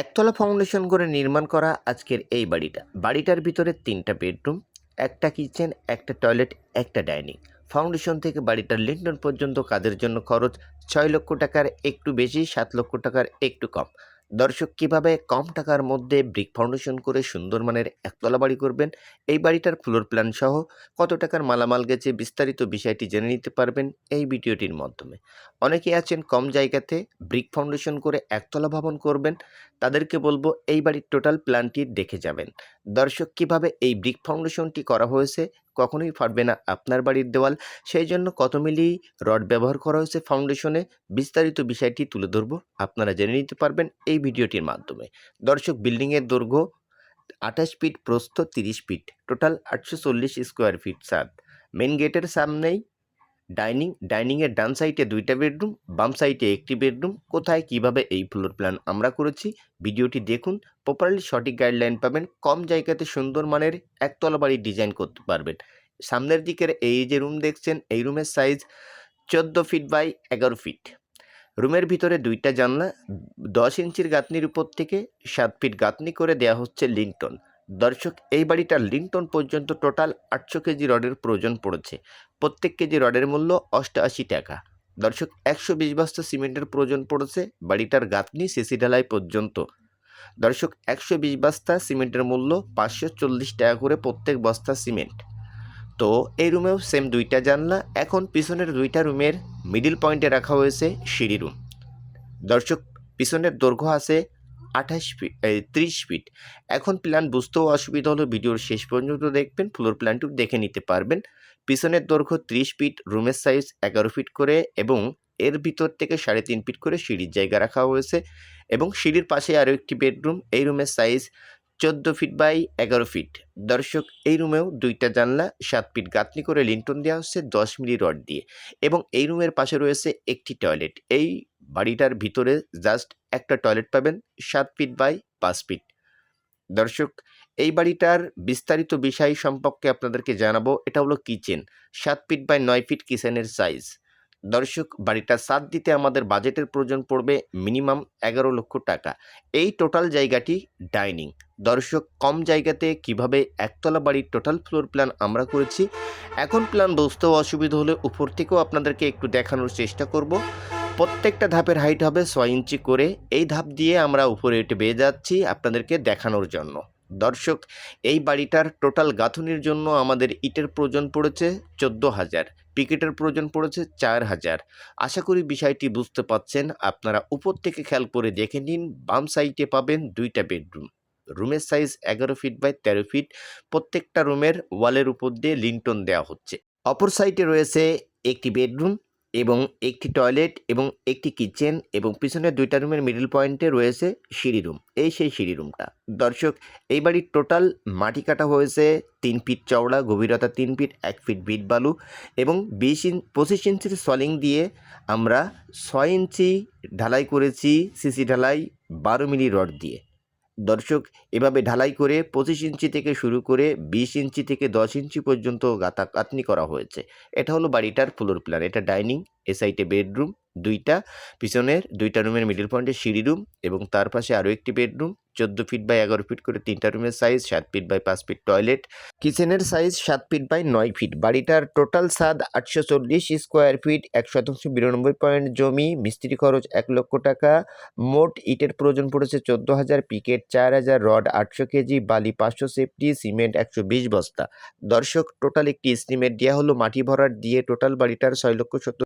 একতলা ফাউন্ডেশন করে নির্মাণ করা আজকের এই বাড়িটা। বাড়িটার ভিতরে তিনটা বেডরুম একটা কিচেন একটা টয়লেট একটা ডাইনিং ফাউন্ডেশন থেকে বাড়িটার লিন্টন পর্যন্ত কাজের জন্য খরচ ছয় লক্ষ টাকার, একটু বেশি, সাত লক্ষ টাকার, একটু কম। দর্শক কীভাবে কম টাকার মধ্যে ব্রিক ফাউন্ডেশন করে সুন্দর মানের একতলা বাড়ি করবেন? এই বাড়িটার ফ্লোর প্ল্যান সহ কত টাকার মালামাল গেছে বিস্তারিত বিষয়টি জেনে নিতে পারবেন এই ভিডিওটির মাধ্যমে। অনেকে আছেন কম জায়গাতে ব্রিক ফাউন্ডেশন করে একতলা ভবন করবেন। তাদেরকে বলব এই বাড়ির টোটাল প্ল্যানটি দেখে যাবেন। দর্শক কীভাবে এই ব্রিক ফাউন্ডেশনটি করা হয়েছে কখনোই ফাটবে না আপনার বাড়ির দেওয়াল। সেই জন্য কত মিলি রড ব্যবহার করা হয়েছে ফাউন্ডেশনে বিস্তারিত বিষয়টি তুলে ধরব। আপনারা জেনে নিতে পারবেন এই ভিডিওটির মাধ্যমে। দর্শক বিল্ডিংয়ের দৈর্ঘ্য আঠাশ ফিট প্রস্থ তিরিশ ফিট টোটাল আটশো চল্লিশ স্কোয়ার ফিট সাত মেন গেটের সামনেই ডাইনিং, ডাইনিংয়ের ডান সাইডে দুইটা বেডরুম, বাম সাইডে একটি বেডরুম। কোথায়, কীভাবে এই ফ্লোর প্ল্যান আমরা করেছি, ভিডিওটি দেখুন। প্রপারলি সঠিক গাইডলাইন পাবেন, কম জায়গাতে সুন্দর মানের একতলা বাড়ি ডিজাইন করতে পারবেন। সামনের দিকের এই যে রুম দেখছেন, এই রুমের সাইজ চোদ্দ ফিট বাই এগারো ফিট। রুমের ভিতরে দুইটা জানলা, দশ ইঞ্চির গাঁথনির উপর থেকে সাত ফিট গাঁথনি করে দেয়া হচ্ছে লিংটন। দর্শক, এই বাড়িটার লিংটন পর্যন্ত টোটাল আটশো কেজি রডের প্রয়োজন পড়েছে। প্রত্যেক কেজি রডের মূল্য অষ্টআশি টাকা। দর্শক, একশো বিশ বস্তা সিমেন্টের প্রয়োজন পড়েছে বাড়িটার গাঁথনি সিসি ঢালাই পর্যন্ত। দর্শক, একশো বিশ বস্তা সিমেন্টের মূল্য পাঁচশো চল্লিশ টাকা করে প্রত্যেক বস্তা সিমেন্ট। তো এই রুমেও সেম দুইটা জানলা, এখন পিছনের দুইটা রুমের মিডিল পয়েন্টে রাখা হয়েছে সিঁড়ি রুম দর্শক, পিছনের দৈর্ঘ্য আছে আঠাশ ফিট ত্রিশ ফিট। এখন প্ল্যান বুঝতেও অসুবিধা হলো, ভিডিওর শেষ পর্যন্ত দেখবেন ফ্লোর প্ল্যানটিও দেখে নিতে পারবেন। পিছনের দৈর্ঘ্য ত্রিশ ফিট, রুমের সাইজ এগারো ফিট করে এবং এর ভিতর থেকে সাড়ে তিন ফিট করে সিঁড়ির জায়গা রাখা হয়েছে এবং সিঁড়ির পাশে আরও একটি বেডরুম এই রুমের সাইজ চোদ্দ ফিট বাই এগারো ফিট। দর্শক, এই রুমেও দুইটা জানলা, সাত ফিট গাঁথনি করে লিন্টন দেওয়া হচ্ছে দশ মিলি রড দিয়ে এবং এই রুমের পাশে রয়েছে একটি টয়লেট এই বাড়িটার ভিতরে জাস্ট একটা টয়লেট পাবেন, সাত ফিট বাই পাঁচ ফিট দর্শক, এই বাড়িটার বিস্তারিত বিষয় সম্পর্কে আপনাদেরকে জানাব, এটা হলো কিচেন সাত ফিট বাই নয় ফিট কিচেনের সাইজ দর্শক বাড়িটা সাত দিতে আমাদের বাজেটের প্রয়োজন পড়বে মিনিমাম এগারো লক্ষ টাকা। এই টোটাল জায়গাটি ডাইনিং দর্শক, কম জায়গাতে কীভাবে একতলা বাড়ির টোটাল ফ্লোর প্ল্যান আমরা করেছি, এখন প্ল্যান বুঝতেও অসুবিধা হলে উপর থেকেও আপনাদেরকে একটু দেখানোর চেষ্টা করব। প্রত্যেকটা ধাপের হাইট হবে ছয় ইঞ্চি করে। এই ধাপ দিয়ে আমরা উপরে উঠে বেয়ে যাচ্ছি আপনাদেরকে দেখানোর জন্য। দর্শক, এই বাড়িটার টোটাল গাঁথনির জন্য আমাদের ইটের প্রয়োজন পড়েছে চোদ্দ হাজার। পিকেটের প্রয়োজন পড়েছে চার হাজার। আশা করি বিষয়টি বুঝতে পাচ্ছেন। আপনারা উপর থেকে খেয়াল করে দেখে নিন। বাম সাইডে পাবেন দুইটা বেডরুম রুমের সাইজ এগারো ফিট বাই তেরো ফিট প্রত্যেকটা রুমের ওয়ালের উপর দিয়ে লিন্টন দেওয়া হচ্ছে। অপর সাইডে রয়েছে একটি বেডরুম এবং একটি টয়লেট এবং একটি কিচেন এবং পিছনের দুইটা রুমের মিডল পয়েন্টে রয়েছে সিঁড়ি রুম এই সেই সিঁড়ি রুমটা দর্শক, এই বাড়ির টোটাল মাটি কাটা হয়েছে তিন ফিট চওড়া, গভীরতা তিন ফিট এক ফিট বিট বালু এবং বিশ ইঞ্চ পঁচিশ ইঞ্চির সলিং দিয়ে আমরা ছয় ইঞ্চি ঢালাই করেছি, সিসি ঢালাই বারো মিলি রড দিয়ে। দর্শক, এভাবে ঢালাই করে পঁচিশ ইঞ্চি থেকে শুরু করে বিশ ইঞ্চি থেকে দশ ইঞ্চি পর্যন্ত গাতা কাতনি করা হয়েছে। এটা হলো বাড়িটার ফ্লোর প্ল্যান এটা ডাইনিং এ সাইডে বেডরুম দুইটা, পিছনের দুইটা রুমের মিডল পয়েন্টে সিঁড়ি রুম এবং তার পাশে আরও একটি বেডরুম চোদ্দ ফিট বাই এগারো ফিট করে তিনটা রুমের সাইজ সাত ফিট বাই পাঁচ ফিট টয়লেট কিচেনের সাইজ সাত ফিট বাই নয় ফিট বাড়িটার টোটাল সাদ আটশো চল্লিশ স্কোয়ার ফিট এক শতাংশ বিরানব্বই পয়েন্ট জমি, মিস্ত্রি খরচ এক লক্ষ টাকা। মোট ইটের প্রয়োজন পড়েছে চোদ্দ হাজার, পিকেট চার হাজার, রড আটশো কেজি, বালি পাঁচশো সেফটি সিমেন্ট একশো বিশ বস্তা। দর্শক টোটাল একটি এস্টিমেট দেওয়া হলো, মাটি ভরাট দিয়ে টোটাল বাড়িটার ছয় লক্ষ সত্তর